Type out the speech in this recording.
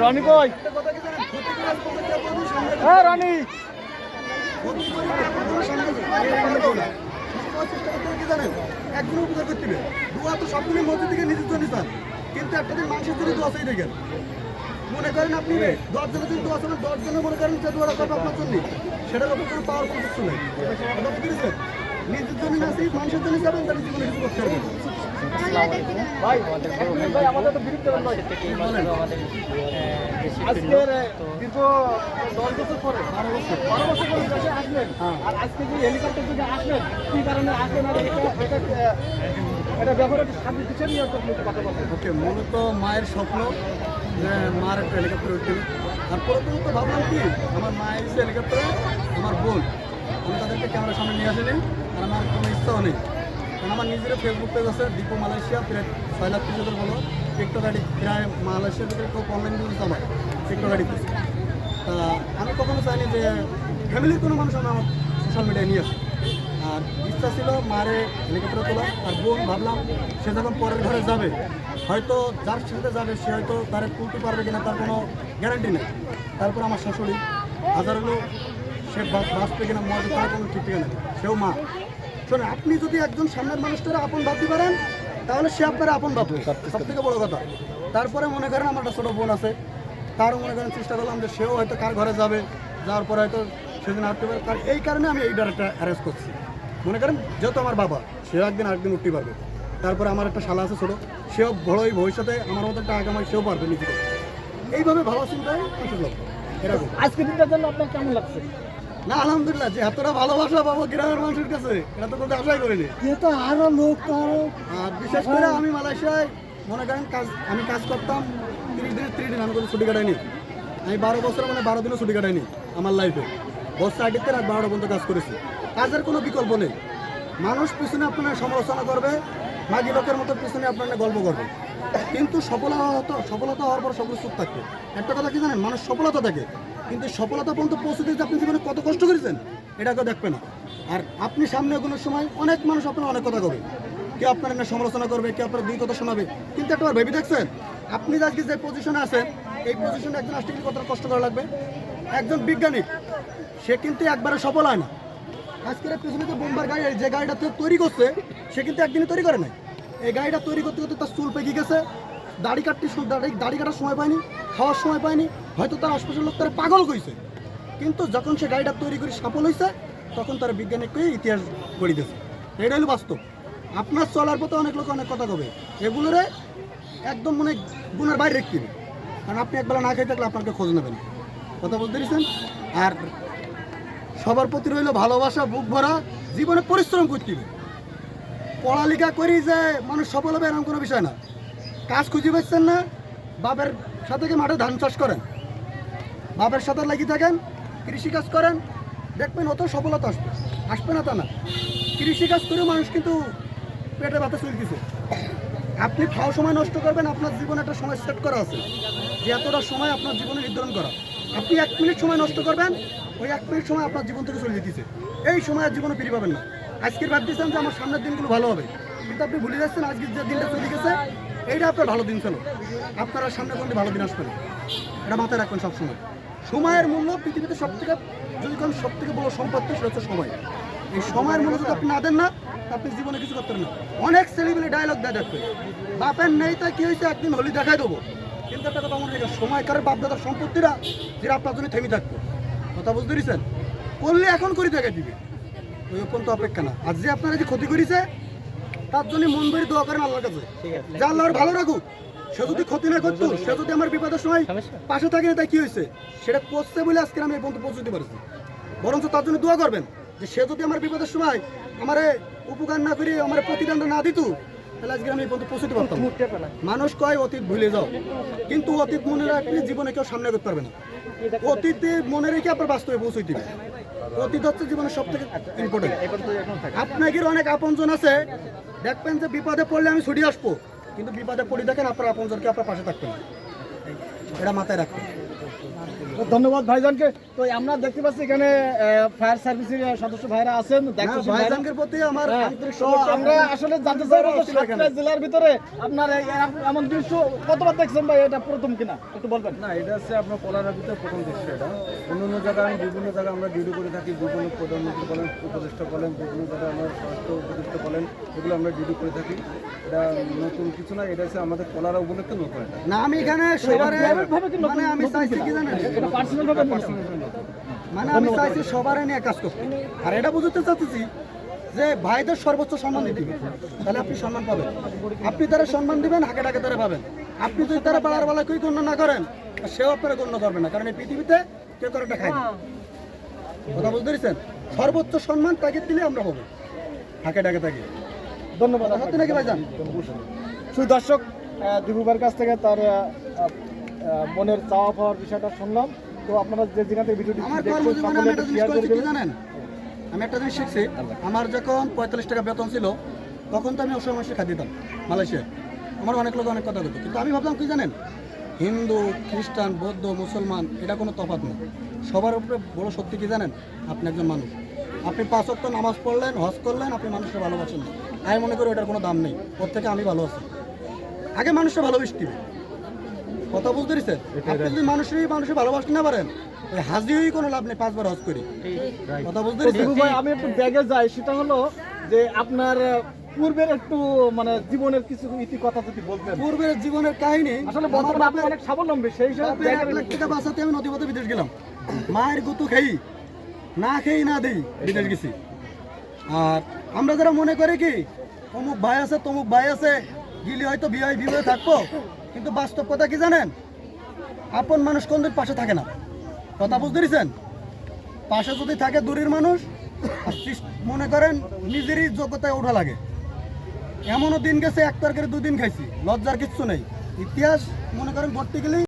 রনি কই। হ্যাঁ রনি ক্ষতি করে কেউ কোনোদিন সামনে আসেনি। আমরা কেউ না। সবাই চেষ্টা করতে হবে কি জানেন? একজনের উপকার করতে। কিন্তু দেখেন মনে করেন আপনি জন্য মনে করেন আপনার জন্য উপর পাওয়ার কোনো কিছু নেই? না মানুষের তো আসলেন আর আজকে হেলিকপ্টার আসলেন কারণে আসলেন এটা নিয়ে ওকে, মূলত মায়ের স্বপ্ন যে মার একটা হেলিকপ্টার উঠতে আর প্রথমত ভাবলাম কি, আমার মায়ের হেলিকপ্টারে আমার বোন আমি তাদেরকে ক্যামেরার সামনে নিয়ে আসিনি। আর আমার কোনো ইচ্ছাও নেই। কারণ আমার নিজের ফেসবুক পেজ আছে দীপু মালয়েশিয়া প্রায় ছয় লাখ তিরিশ হাজার বলো টিকটক আইডি প্রায় মালয়েশিয়ার ভিতরে কেউ অনলাইন বিজনেস আমার টিকটক আইডি তা আমি কখনো চাইনি যে ফ্যামিলির কোনো মানুষ আমার সোশ্যাল মিডিয়ায় নিয়ে আসে আর ইচ্ছা ছিল মারে হেলিকপ্টারে তোলা। আর বোন ভাবলাম সে যখন পরের ঘরে যাবে, হয়তো যার সাথে যাবে সে হয়তো তার তুলতে পারবে কিনা তার কোনো গ্যারান্টি নেই। তারপর আমার শাশুড়ি, হাজার হলো সে বাঁচবে কিনা মরবে তার কোনো ঠিক ঠিকানা সেও মা। শোনেন আপনি যদি একজন সামনের মানুষটার আপন ভাবতে পারেন তাহলে সে আপনার আপন ভাববে। সব থেকে বড় কথা। তারপরে মনে করেন আমার একটা ছোটো বোন আছে তারও মনে করেন চেষ্টা করলাম যে সেও হয়তো কার ঘরে যাবে যাওয়ার পরে হয়তো সেদিন আসতে পারে। তার এই কারণে আমি এই ডাটা অ্যারেঞ্জ করছি। মনে করেন যেহেতু আমার বাবা সেও একদিন আরেকদিন উঠতে পারবে। তারপরে আমার একটা শালা আছে ছোটো সেও বড়ই ভবিষ্যতে আমার মতো একটা আগামাই সেও পারবে নিজেকে। এইভাবে ভালো চিন্তায় এরকম। আজকে দিনটার জন্য আপনার কেমন লাগছে? না আলহামদুলিল্লাহ যে এতটা ভালোবাসা পাবো গ্রামের মানুষের কাছে এটা তো কোনো আশাই করিনি। এ তো আরও লোক তো আরও আর বিশেষ করে আমি মালয়েশিয়ায় মনে করেন কাজ আমি কাজ করতাম তিরিশ দিনের তিরিশ দিন আমি কোনো ছুটি কাটাইনি। আমি বারো বছর মানে বারো দিনও ছুটি কাটাইনি আমার লাইফে বছর আগে রাত বারোটা পর্যন্ত কাজ করেছি। কাজের কোনো বিকল্প নেই। মানুষ পিছনে আপনার সমালোচনা করবে মাগি লোকের মতো পিছনে আপনার গল্প করবে। কিন্তু সফলতা সফলতা হওয়ার পর সকলে চুপ থাকবে। একটা কথা কি জানেন? মানুষ সফলতা থাকে কিন্তু সফলতা পর্যন্ত পৌঁছতে আপনি জীবনে কত কষ্ট করেছেন, এটা কেউ দেখবে না। আর আপনি সামনে এগোনোর সময় অনেক মানুষ আপনার অনেক কথা কবে। কেউ আপনার এনে সমালোচনা করবে, কেউ আপনার দুই কথা শোনাবে। কিন্তু একটা ভেবে দেখছেন? আপনি আজকে যে পজিশনে আছেন, এই পজিশনে একজন আসতে গেলে কতটা কষ্ট করা লাগবে? একজন বিজ্ঞানী, সে কিন্তু একবারে সফল হয় না। আজকের পেছনে যে বোম্বার গাড়ি যে গাড়িটা তৈরি করছে, সে কিন্তু একদিনে তৈরি করে নাই। এই গাড়িটা তৈরি করতে করতে তার চুল পেকে গেছে, দাড়ি কাটতে দাড়ি দাড়ি কাটার সময় পায়নি, খাওয়ার সময় পায়নি হয়তো তার আশপাশের লোক তারা পাগল কইছে। কিন্তু যখন সে গাড়িটা তৈরি করে সফল হয়েছে তখন তার বিজ্ঞানীকে ইতিহাস গড়ি দিয়েছে। এটা হলো বাস্তব। আপনার চলার পথে অনেক লোক অনেক কথা কবে। এগুলোরে একদম মানে গুণের বাইরে রেখে দিবে। কারণ আপনি একবেলা না খেয়ে থাকলে আপনাকে খোঁজ নেবেন কথা বলতে পেরেছেন? আর সবার প্রতি রইল ভালোবাসা, বুক ভরা, জীবনে পরিশ্রম করতে হবে। পড়ালেখা করি যে মানুষ সফল হবে এরকম কোনো বিষয় না। কাজ খুঁজে পাচ্ছেন না, বাপের সাথে মাঠে ধান চাষ করেন? বাপের সাথে লাগিয়ে থাকেন, কৃষিকাজ করেন, দেখবেন অত সফলতা আসবে আসবে না তা না। কৃষিকাজ করেও মানুষ কিন্তু পেটে ভাতে চলতেছে আপনি খাওয়া সময় নষ্ট করবেন, আপনার জীবনে একটা সময় সেট করা আছে। যে এতটা সময় আপনার জীবনে নির্ধারণ করা। আপনি এক মিনিট সময় নষ্ট করবেন, ওই এক মিনিট সময় আপনার জীবন থেকে চলে যেতেছে। এই সময় আর জীবনে ফিরে পাবেন না। আজকের ভাবতেছেন যে আমার সামনের দিনগুলো ভালো হবে। কিন্তু আপনি ভুলে যাচ্ছেন, আজকের যে দিনটা চলে গেছে, এইটা আপনার ভালো দিন ছিল। আপনারা সামনে কোনদিন ভালো দিন আসবে না। এটা মাথায় রাখবেন সবসময়। সময়ের মূল্য পৃথিবীতে সব থেকে যদি কোন সব থেকে বড় সম্পত্তি সেটা হচ্ছে সময়। এই সময়ের মূল্য যদি আপনি না দেন না আপনি জীবনে কিছু করতে না। অনেক সেলিব্রিটি ডায়লগ দেয় দেখবেন। বাপের নেই তাই কি হয়েছে? একদিন হোলি দেখাই দেবো। কিন্তু একটা কথা মনে রেখে সময়কারের বাপদাদার সম্পত্তিরা যেটা আপনার জন্য থেমে থাকতো কথা বুঝতে পেরেছেন? করলে এখন করে দেখে দিবে। ওই পর্যন্ত অপেক্ষা না। আর যে আপনারা যে ক্ষতি করেছে তার জন্য মন ভরে দোয়া করেন আল্লাহর কাছে। যে আল্লাহর ভালো রাখুক। সে যদি ক্ষতি না করতো সে যদি আমার বিপদের সময় পাশে থাকে না তাই কি হয়েছে? সেটা করছে বলে আজকে আমি এই পর্যন্ত পৌঁছতে পারছি বরঞ্চ তার জন্য দোয়া করবেন যে সে যদি আমার বিপদের সময় আমার উপকার না করে আমার প্রতিদানটা না দিত তাহলে আজকে আমি এই পর্যন্ত পৌঁছতে পারতাম মানুষ কয় অতীত ভুলে যাও। কিন্তু অতীত মনে রাখলে জীবনে কেউ সামনে করতে পারবে না। অতীতে মনে রেখে আপনার বাস্তবে পৌঁছে দিবে। অতীত হচ্ছে জীবনের সব থেকে ইম্পর্টেন্ট আপনাদের অনেক আপনজন আছে। দেখবেন যে বিপদে পড়লে আমি ছুটি আসব। কিন্তু বিপদে পড়ে দেখেন আপনার আপনজনকে আপনার পাশে থাকবেন। এটা মাথায় রাখবেন। তো ধন্যবাদ ভাইজানকে। তো আমরা দেখতে পাচ্ছি এখানে ফায়ার সার্ভিসের সদস্য ভাইরা আছেন দায়িত্বশীল প্রতি আমার হ্যাঁ। আমরা আসলে জানতে চাইব জেলার ভিতরে আপনার এমন দৃশ্য কতবার দেখছেন ভাই? এটা প্রথম কিনা? একটু বলবেন। না এটা হচ্ছে আপনার কলার ভিতরে প্রথম দৃশ্য এটা। অন্য অন্য জায়গায় আমি বিভিন্ন জায়গায় আমরা ডিউটি করে থাকি বিভিন্ন প্রধানমন্ত্রী বলেন উপদেষ্টা বলেন বিভিন্ন জায়গায় আমরা স্বাস্থ্য উপদেষ্টা বলেন এগুলো আমরা ডিউটি করে থাকি। এটা নতুন কিছু না এটা হচ্ছে আমাদের কলারা উপলক্ষে নতুন না আমি এখানে সবার ভাবে কি মানে আমি চাইছি কি জানেন? মানে আমি চাইছি সবার নিয়ে কাজ করতে। আর এটা বুঝতে চাচ্ছি যে ভাইদের সর্বোচ্চ সম্মান দিতে। তাহলে আপনি সম্মান পাবেন। আপনি তারা সম্মান দিবেন হাকে ডাকে তারা পাবেন। আপনি যদি তারা পাড়ার বেলা কেউ গণ্য না করেন সেও আপনারা গণ্য করবে না। কারণ এই পৃথিবীতে কেউ কারোটা খায় না। কথা বুঝতে পেরেছেন? সর্বোচ্চ সম্মান তাকে দিলে আমরা পাবো হাকে ডাকে তাকে। ধন্যবাদ নাকি ভাইজান? শুধু দর্শক দিবুবার কাছ থেকে তার মনের চাওয়া পাওয়ার বিষয়টা শুনলাম। তো আপনারা যে যেখান থেকে ভিডিওটি শেয়ার করে দেবেন। জানেন? আমি একটা জিনিস শিখছি। আমার যখন পঁয়তাল্লিশ টাকা বেতন ছিল তখন তো আমি অসময় মাসে খাই দিতাম মালয়েশিয়ায়। আমার অনেক লোক অনেক কথা বলতো। কিন্তু আমি ভাবলাম কি জানেন? হিন্দু খ্রিস্টান বৌদ্ধ মুসলমান এটা কোনো তফাৎ না। সবার উপরে বড় সত্যি কি জানেন? আপনি একজন মানুষ। আপনি পাঁচ অক্ট নামাজ পড়লেন হজ করলেন আপনি মানুষকে ভালোবাসেন না। আমি মনে করি ওটার কোনো দাম নেই। ওর থেকে আমি ভালো আছি। আগে মানুষকে ভালোবাসতে হবে। কথা বুঝতে পেরেছেন আপনি যদি মানুষই মানুষের ভালোবাসতে না পারেন হাজি হয়ে কোনো লাভ নেই পাঁচবার হজ করি। কথা বুঝতে তো পেরেছেন ভাই আমি একটু ব্যাগে যাই সেটা হলো যে আপনার পূর্বের একটু মানে জীবনের কিছু ইতি কথা যদি বলতেন। পূর্বের জীবনের কাহিনী আসলে বর্তমানে আপনি অনেক স্বাবলম্বী সেই হিসাবে টাকা বাঁচাতে আমি নদী পথে বিদেশ গেলাম। মায়ের গুতু খেই না খেই না দেই বিদেশ গেছি। আর আমরা যারা মনে করি কি অমুক ভাই আছে তমুক ভাই আছে গিলি হয়তো বিয়ে বিয়ে থাকব। কিন্তু বাস্তব কথা কি জানেন? আপন মানুষ কোন দূর পাশে থাকে না। কথা বুঝতে পেরেছেন? পাশে যদি থাকে দূরের মানুষ মনে করেন নিজেরই যোগ্যতায় ওঠা লাগে। এমনও দিন গেছে, এক তরকারি দুদিন খাইছি। লজ্জার কিচ্ছু নেই। ইতিহাস, মনে করেন ভর্তি গেলেই